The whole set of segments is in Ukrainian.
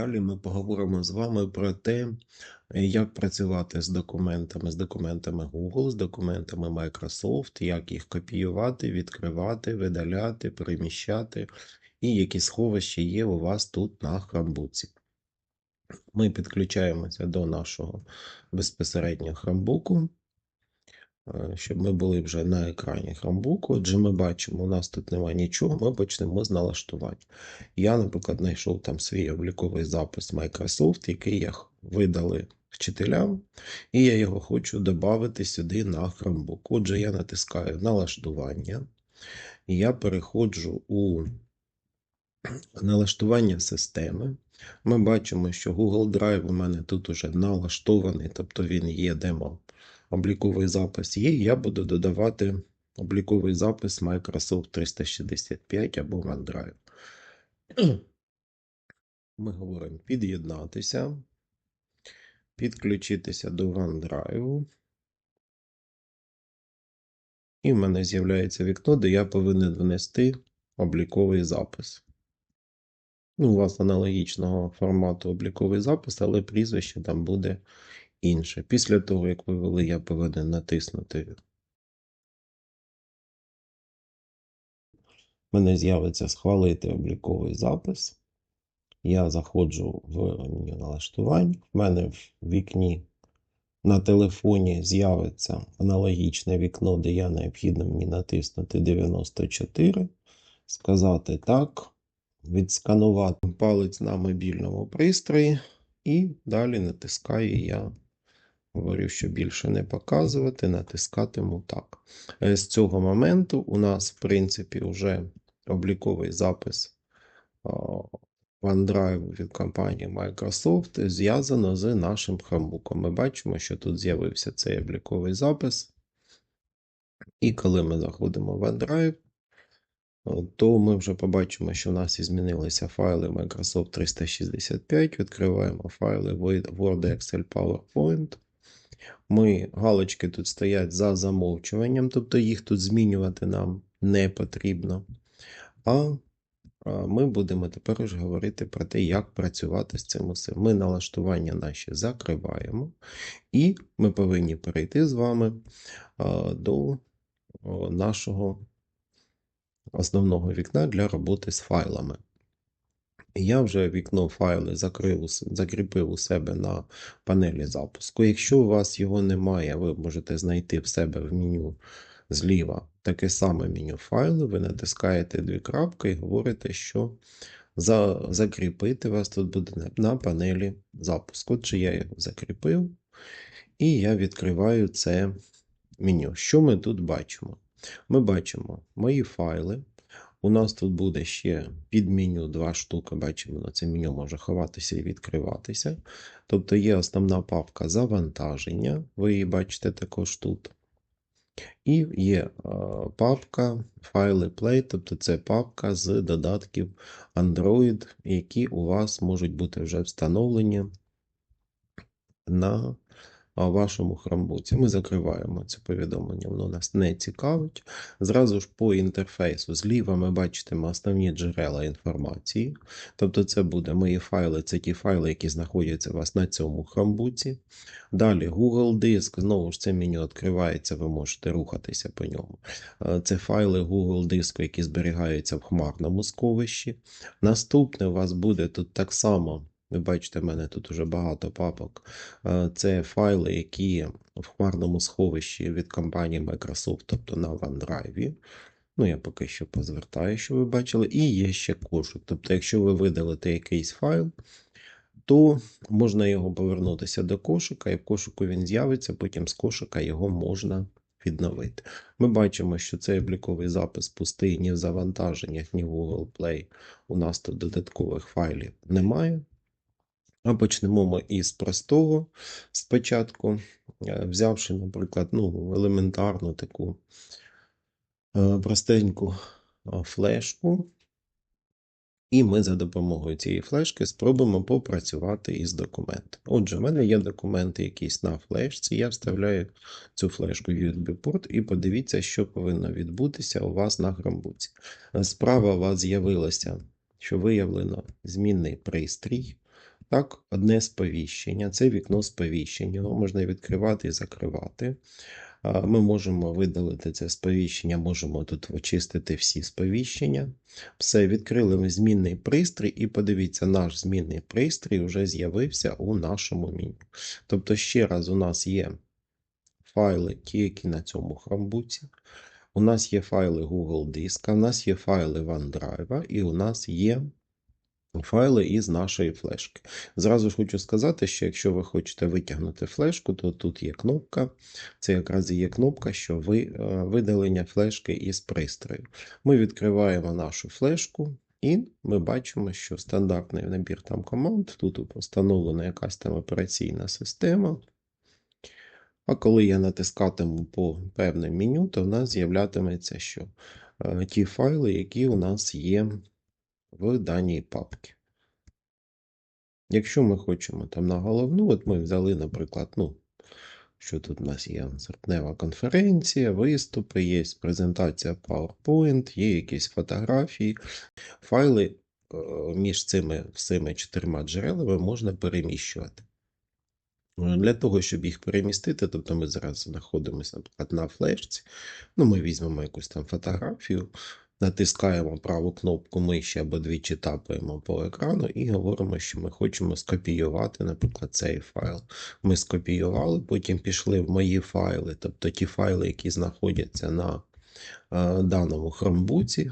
Далі ми поговоримо з вами про те, як працювати з документами, з документами Google, з документами Microsoft, як їх копіювати, відкривати, видаляти, переміщати, і які сховища є у вас тут на Chromebook. Ми підключаємося до нашого безпосередньо Chromebook, е, щоб ми були вже на екрані Chromebook. Отже, ми бачимо, у нас тут немає нічого, ми почнемо з налаштувань. Я, наприклад, знайшов там свій обліковий запис Microsoft, який я видали вчителям, і я його хочу додати сюди на Chromebook. Отже, я натискаю налаштування, і я переходжу у налаштування системи. Ми бачимо, що Google Drive у мене тут уже налаштований, тобто він є демо. Обліковий запис є, я буду додавати обліковий запис Microsoft 365 або OneDrive. Ми говоримо під'єднатися, підключитися до OneDrive. І в мене з'являється вікно, де я повинен внести обліковий запис. Ну, у вас аналогічного формату обліковий запис, але прізвище там буде інше. Після того, як ви я повинен натиснути. У мене з'явиться схвалити обліковий запис. Я заходжу в меню налаштувань. В мене в вікні на телефоні з'явиться аналогічне вікно, де я необхідно мені натиснути 94, сказати так, відсканувати палець на мобільному пристрої, і далі натискаю я. Говорю, що більше не показувати, натискатиму так. Е, з цього моменту у нас, в принципі, вже обліковий запис OneDrive від компанії Microsoft зв'язано з нашим Chromebook. Ми бачимо, що тут з'явився цей обліковий запис. І коли ми заходимо в OneDrive, то ми вже побачимо, що в нас змінилися файли Microsoft 365. Відкриваємо файли Word, Excel, PowerPoint. Ми галочки тут стоять за замовчуванням, тобто їх тут змінювати нам не потрібно. А ми будемо тепер вже говорити про те, як працювати з цим усім. Ми налаштування наші закриваємо, і ми повинні перейти з вами до нашого основного вікна для роботи з файлами. Я вже вікно файли закрив, закріпив у себе на панелі запуску. Якщо у вас його немає, ви можете знайти в себе в меню зліва таке саме меню файли, ви натискаєте дві крапки і говорите, що за, закріпити вас тут буде на панелі запуску. Отже, я його закріпив, і я відкриваю це меню. Що ми тут бачимо? Ми бачимо мої файли. У нас тут буде ще під меню два штуки, бачимо, на це меню може ховатися і відкриватися. Тобто є основна папка завантаження, ви її бачите також тут. І є папка файли Play, тобто це папка з додатків Android, які у вас можуть бути вже встановлені на вашому храмбуці. Ми закриваємо це повідомлення, воно нас не цікавить. Зразу ж по інтерфейсу зліва ми бачитимо основні джерела інформації. Тобто, це буде мої файли, це ті файли, які знаходяться у вас на цьому храмбуці. Далі Google Диск, знову ж це меню відкривається, ви можете рухатися по ньому. Е, це файли Google диску, які зберігаються в хмарному сховищі. Наступне у вас буде тут так само. Ви бачите, в мене тут уже багато папок. Е, це файли, які в хмарному сховищі від компанії Microsoft, тобто на OneDrive. Ну, я поки що позвертаю, що ви бачили. І є ще кошик. Тобто, якщо ви видалите якийсь файл, то можна його повернутися до кошика, і в кошику він з'явиться, потім з кошика його можна відновити. Ми бачимо, що цей обліковий запис пустий ні в завантаженнях, ні в Google Play. У нас тут додаткових файлів немає. А почнемо ми із простого спочатку, е, взявши, наприклад, ну, елементарну таку е, простеньку е, флешку. І ми за допомогою цієї флешки спробуємо попрацювати із документом. Отже, в мене є документи якісь на флешці. Я вставляю цю флешку в USB-порт і подивіться, що повинно відбутися у вас на грамбуці. Справа у вас з'явилося, що виявлено змінний пристрій. Так, одне сповіщення. Це вікно сповіщення. Його можна відкривати і закривати. Ми можемо видалити це сповіщення, можемо тут очистити всі сповіщення. Все, відкрили ми змінний пристрій, і подивіться, наш змінний пристрій вже з'явився у нашому меню. Тобто, ще раз, у нас є файли, ті, які на цьому хромбуці. У нас є файли Google Диска, у нас є файли OneDrive, і у нас є файли із нашої флешки. Зразу ж хочу сказати, що якщо ви хочете витягнути флешку, то тут є кнопка. Це якраз є кнопка, що ви, е, видалення флешки із пристрою. Ми відкриваємо нашу флешку. І ми бачимо, що стандартний набір там команд, тут встановлена якась там операційна система. А коли я натискатиму по певним меню, то в нас з'являтиметься, що е, ті файли, які у нас є в даній папці. Якщо ми хочемо там на головну, от ми взяли, наприклад, ну, що тут у нас є серпнева конференція, виступи, є презентація PowerPoint, є якісь фотографії, файли е, між цими всіми чотирма джерелами можна переміщувати. Для того, щоб їх перемістити, тобто ми зараз знаходимося, наприклад, на флешці, ну, ми візьмемо якусь там фотографію, натискаємо праву кнопку миші або двічі тапаємо по екрану і говоримо, що ми хочемо скопіювати, наприклад, цей файл. Ми скопіювали, потім пішли в мої файли, тобто ті файли, які знаходяться на е, даному хромбуці.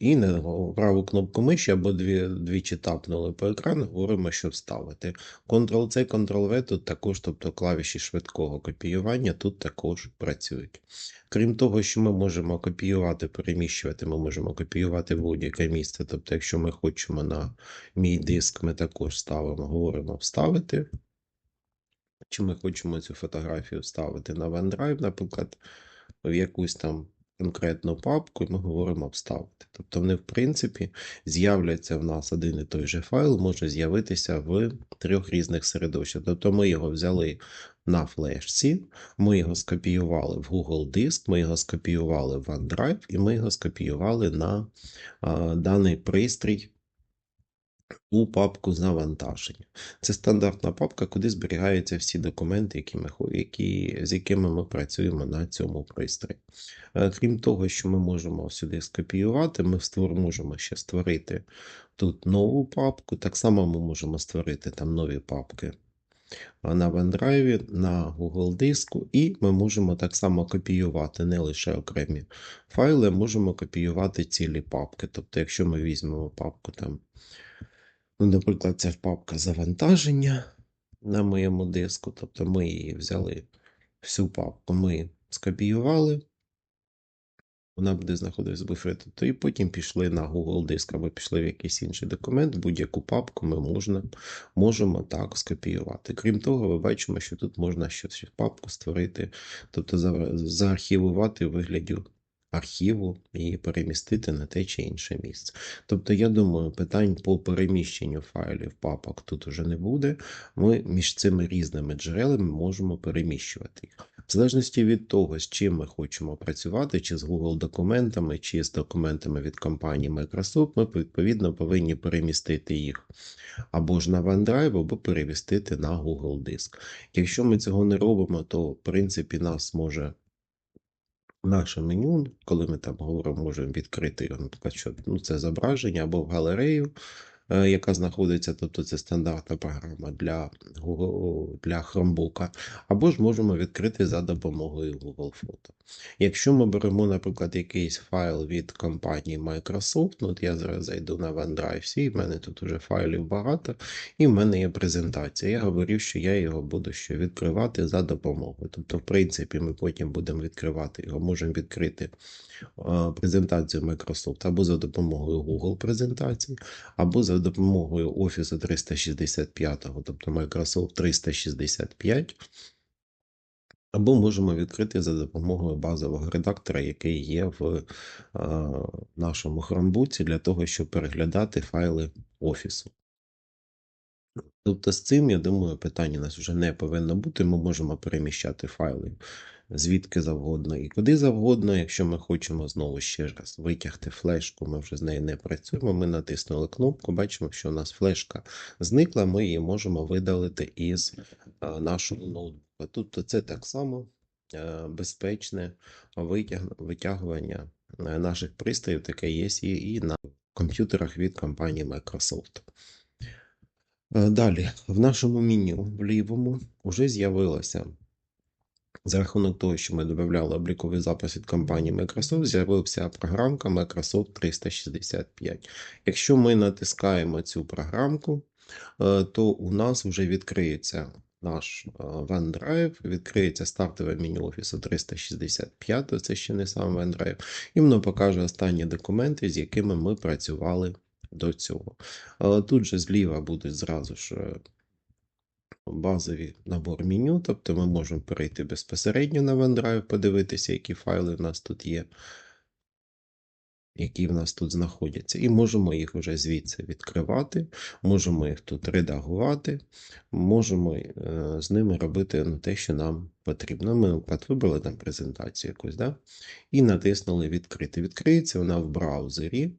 І на праву кнопку миші або дві, двічі тапнули по екрану, говоримо, що вставити. Ctrl-C, Ctrl-V тут також, тобто клавіші швидкого копіювання, тут також працюють. Крім того, що ми можемо копіювати, переміщувати, ми можемо копіювати будь-яке місце. Тобто, якщо ми хочемо на мій диск, ми також ставимо, говоримо вставити. Чи ми хочемо цю фотографію вставити на OneDrive, наприклад, в якусь там конкретну папку, і ми говоримо обставити. Тобто вони, в принципі, з'являться в нас один і той же файл, може з'явитися в трьох різних середовищах. Тобто ми його взяли на флешці, ми його скопіювали в Google Диск, ми його скопіювали в OneDrive, і ми його скопіювали на а, даний пристрій. У папку завантаження. Це стандартна папка, куди зберігаються всі документи, які ми, які, з якими ми працюємо на цьому пристрої. Е, крім того, що ми можемо сюди скопіювати, ми можемо ще створити тут нову папку. Так само ми можемо створити там нові папки на OneDrive, на Google диску, і ми можемо так само копіювати не лише окремі файли, можемо копіювати цілі папки. Тобто, якщо ми візьмемо папку там. Ну, Наприклад, це папка завантаження на моєму диску. Тобто ми її взяли всю папку, ми скопіювали. Вона буде знаходитися в буфері. Тобто, і потім пішли на Google диск або пішли в якийсь інший документ, будь-яку папку ми можна, можемо так скопіювати. Крім того, ми бачимо, що тут можна в папку створити, тобто заархівувати у вигляді архіву і перемістити на те чи інше місце. Тобто, я думаю, питань по переміщенню файлів папок тут уже не буде. Ми між цими різними джерелами можемо переміщувати їх. В залежності від того, з чим ми хочемо працювати, чи з Google документами, чи з документами від компанії Microsoft, ми відповідно повинні перемістити їх або ж на OneDrive, або перемістити на Google Диск. Якщо ми цього не робимо, то в принципі нас може наше меню, коли ми там говоримо, можемо відкрити наприклад, що ну, це зображення або в галерею, яка знаходиться, тобто це стандартна програма для для Chromebook, або ж можемо відкрити за допомогою Google Фото. Якщо ми беремо, наприклад, якийсь файл від компанії Microsoft, ну, от я зараз зайду на OneDrive, і в мене тут вже файлів багато, і в мене є презентація. Я говорив, що я його буду ще відкривати за допомогою. Тобто, в принципі, ми потім будемо відкривати його, можемо відкрити презентацію Microsoft або за допомогою Google презентації, або за допомогою Office 365, тобто Microsoft 365. Або можемо відкрити за допомогою базового редактора, який є в а, нашому хромбуці, для того, щоб переглядати файли Офісу. Тобто з цим, я думаю, питання у нас вже не повинно бути. Ми можемо переміщати файли звідки завгодно і куди завгодно. Якщо ми хочемо знову ще раз витягти флешку, ми вже з нею не працюємо. Ми натиснули кнопку, бачимо, що у нас флешка зникла, ми її можемо видалити із е, нашого ноутбука. Тобто це так само е, безпечне витягування е, наших пристроїв, таке є і на комп'ютерах від компанії Microsoft. Далі, в нашому меню в лівому вже з'явилося за рахунок того, що ми додавали обліковий запис від компанії Microsoft, з'явився програмка Microsoft 365. Якщо ми натискаємо цю програмку, е, то у нас вже відкриється наш е, OneDrive, відкриється стартове меню Office 365, це ще не сам OneDrive, і воно покаже останні документи, з якими ми працювали до цього. Е, Тут же зліва будуть зразу ж базові набор меню, тобто ми можемо перейти безпосередньо на OneDrive, подивитися, які файли в нас тут є, які в нас тут знаходяться, і можемо їх вже звідси відкривати, можемо їх тут редагувати, можемо е, з ними робити ну, те, що нам потрібно. Ми, наприклад, вибрали там презентацію якусь, да? і натиснули відкрити. Відкриється вона в браузері.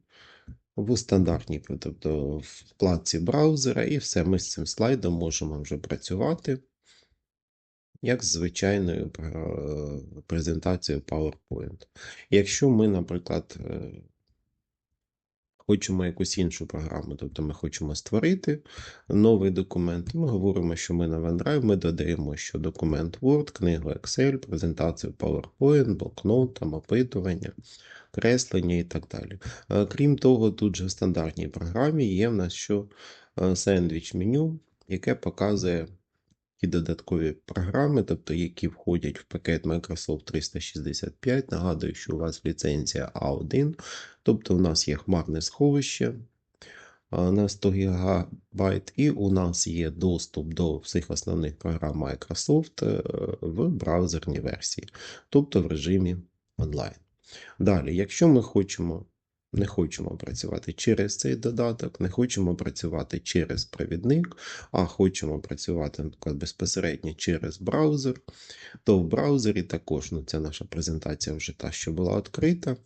В стандартній, тобто в вкладці браузера, і все, ми з цим слайдом можемо вже працювати як з звичайною презентацією PowerPoint. Якщо ми, наприклад, е, хочемо якусь іншу програму, тобто ми хочемо створити новий документ, ми говоримо, що ми на OneDrive, ми додаємо, що документ Word, книгу Excel, презентацію PowerPoint, блокнот, там опитування, креслення і так далі. Е, Крім того, тут же в стандартній програмі є в нас що е, сендвіч меню, яке показує ті додаткові програми, тобто які входять в пакет Microsoft 365. Нагадую, що у вас ліцензія A1, тобто у нас є хмарне сховище на 100 ГБ, і у нас є доступ до всіх основних програм Microsoft е, в браузерній версії, тобто в режимі онлайн. Далі, якщо ми хочемо, не хочемо працювати через цей додаток, не хочемо працювати через провідник, а хочемо працювати, наприклад, безпосередньо через браузер, то в браузері також, ну це наша презентація вже та, що була відкрита.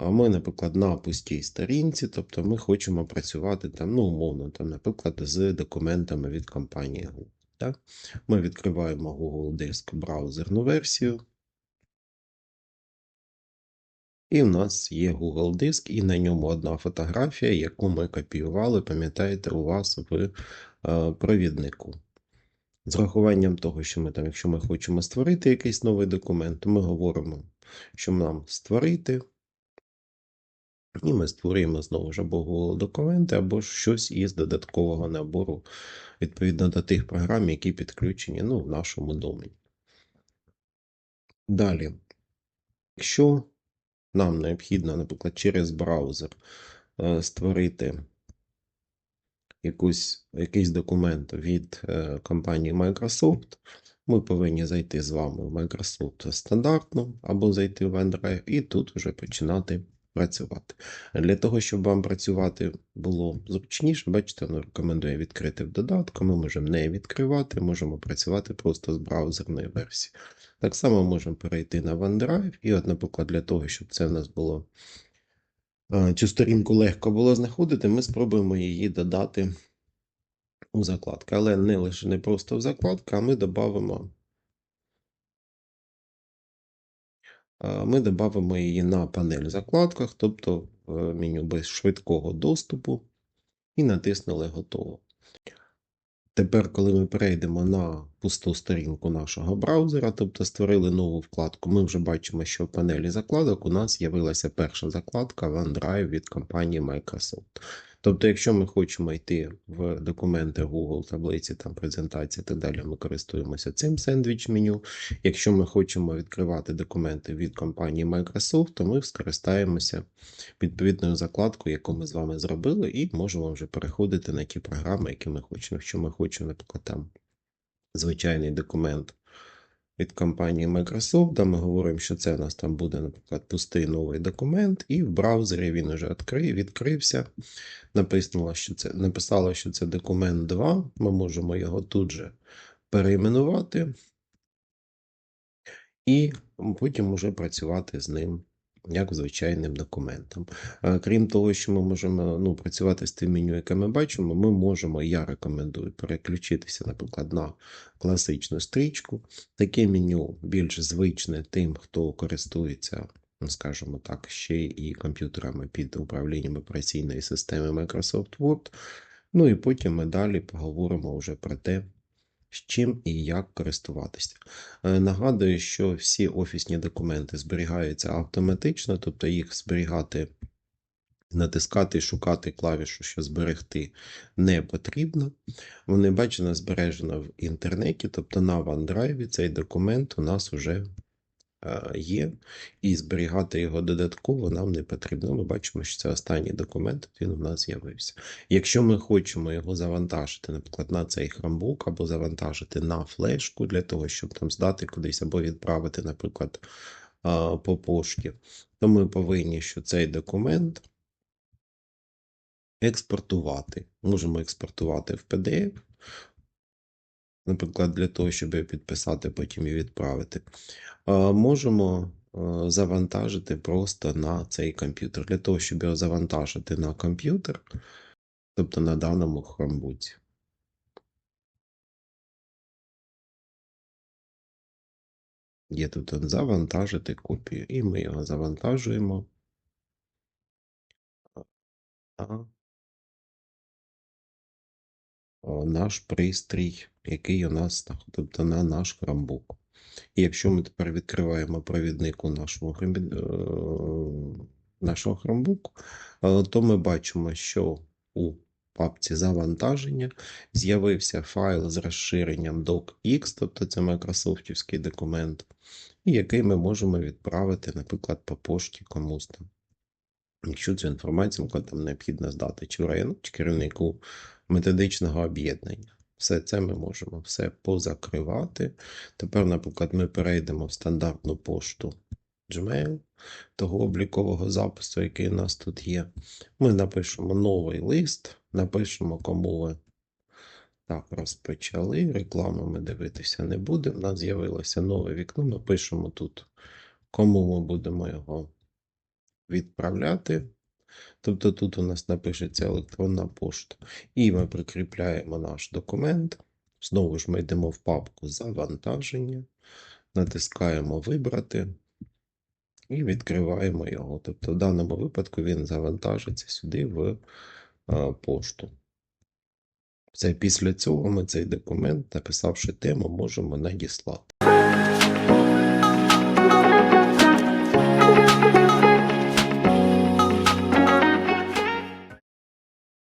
А ми, наприклад, на пустій сторінці, тобто ми хочемо працювати там, ну, умовно, там, наприклад, з документами від компанії Google. Так? Ми відкриваємо Google Диск браузерну версію. І в нас є Google Диск, і на ньому одна фотографія, яку ми копіювали, пам'ятаєте, у вас в е, провіднику. З рахуванням того, що ми там, якщо ми хочемо створити якийсь новий документ, ми говоримо, що нам створити. І ми створюємо знову ж або Google документи, або щось із додаткового набору, відповідно до тих програм, які підключені ну, в нашому домені. Далі, якщо нам необхідно, наприклад, через браузер е, створити якусь, якийсь документ від е, компанії Microsoft, ми повинні зайти з вами в Microsoft стандартно або зайти в OneDrive і тут вже починати працювати. Для того, щоб вам працювати було зручніше, бачите, воно рекомендує відкрити в додатку. Ми можемо не відкривати, можемо працювати просто з браузерної версії. Так само можемо перейти на OneDrive, і, от, наприклад, для того, щоб це в нас було цю сторінку легко було знаходити, ми спробуємо її додати у закладки. Але не лише не просто в закладку, а ми додамо ми додамо її на панель в закладках, тобто в меню без швидкого доступу, і натиснули готово. Тепер, коли ми перейдемо на пусту сторінку нашого браузера, тобто створили нову вкладку, ми вже бачимо, що в панелі закладок у нас з'явилася перша закладка OneDrive від компанії Microsoft. Тобто, якщо ми хочемо йти в документи Google, таблиці, там презентації і так далі, ми користуємося цим сендвіч меню. Якщо ми хочемо відкривати документи від компанії Microsoft, то ми скористаємося відповідною закладкою, яку ми з вами зробили, і можемо вже переходити на ті програми, які ми хочемо. Якщо ми хочемо, наприклад, там звичайний документ від компанії Microsoft, де ми говоримо, що це у нас там буде, наприклад, пустий новий документ, і в браузері він вже відкрив, відкрився. Написано, що це, написало, що це документ 2. Ми можемо його тут же перейменувати. і потім уже працювати з ним як звичайним документом. Е, Крім того, що ми можемо ну, працювати з тим меню, яке ми бачимо, ми можемо, я рекомендую переключитися, наприклад, на класичну стрічку. Таке меню більш звичне тим, хто користується, ну, скажімо так, ще і комп'ютерами під управлінням операційної системи Microsoft Word. Ну і потім ми далі поговоримо вже про те, з чим і як користуватися. Е, Нагадую, що всі офісні документи зберігаються автоматично, тобто їх зберігати, натискати шукати клавішу, що зберегти не потрібно. Вони, бачено, збережено в інтернеті, тобто на OneDrive цей документ у нас вже є, і зберігати його додатково нам не потрібно. Ми бачимо, що це останній документ, він у нас з'явився. Якщо ми хочемо його завантажити, наприклад, на цей храмбук, або завантажити на флешку для того, щоб там здати кудись, або відправити, наприклад, по пошті, то ми повинні, що цей документ експортувати. Можемо експортувати в PDF, наприклад, для того, щоб підписати, потім і відправити. Можемо завантажити просто на цей комп'ютер. Для того, щоб його завантажити на комп'ютер, тобто на даному хромбуці. Є тут завантажити копію, і ми його завантажуємо. Наш пристрій, який у нас, тобто на наш хромбук. І якщо ми тепер відкриваємо провідник у нашому, е, нашого хромбуку, е, то ми бачимо, що у папці завантаження з'явився файл з розширенням docx, тобто це майкрософтівський документ, який ми можемо відправити, наприклад, по пошті комусь там. Якщо цю інформацію там необхідно здати чи району, чи керівнику методичного об'єднання. Все це ми можемо все позакривати. Тепер, наприклад, ми перейдемо в стандартну пошту Gmail, того облікового запису, який у нас тут є. Ми напишемо новий лист, напишемо, кому ви так розпочали. Рекламу ми дивитися не будемо. У нас з'явилося нове вікно. Ми пишемо тут, кому ми будемо його відправляти. Тобто тут у нас напишеться електронна пошта. І ми прикріпляємо наш документ. Знову ж ми йдемо в папку завантаження, натискаємо Вибрати і відкриваємо його. Тобто, в даному випадку він завантажиться сюди в е, пошту. Все, після цього ми цей документ, написавши тему, можемо надіслати.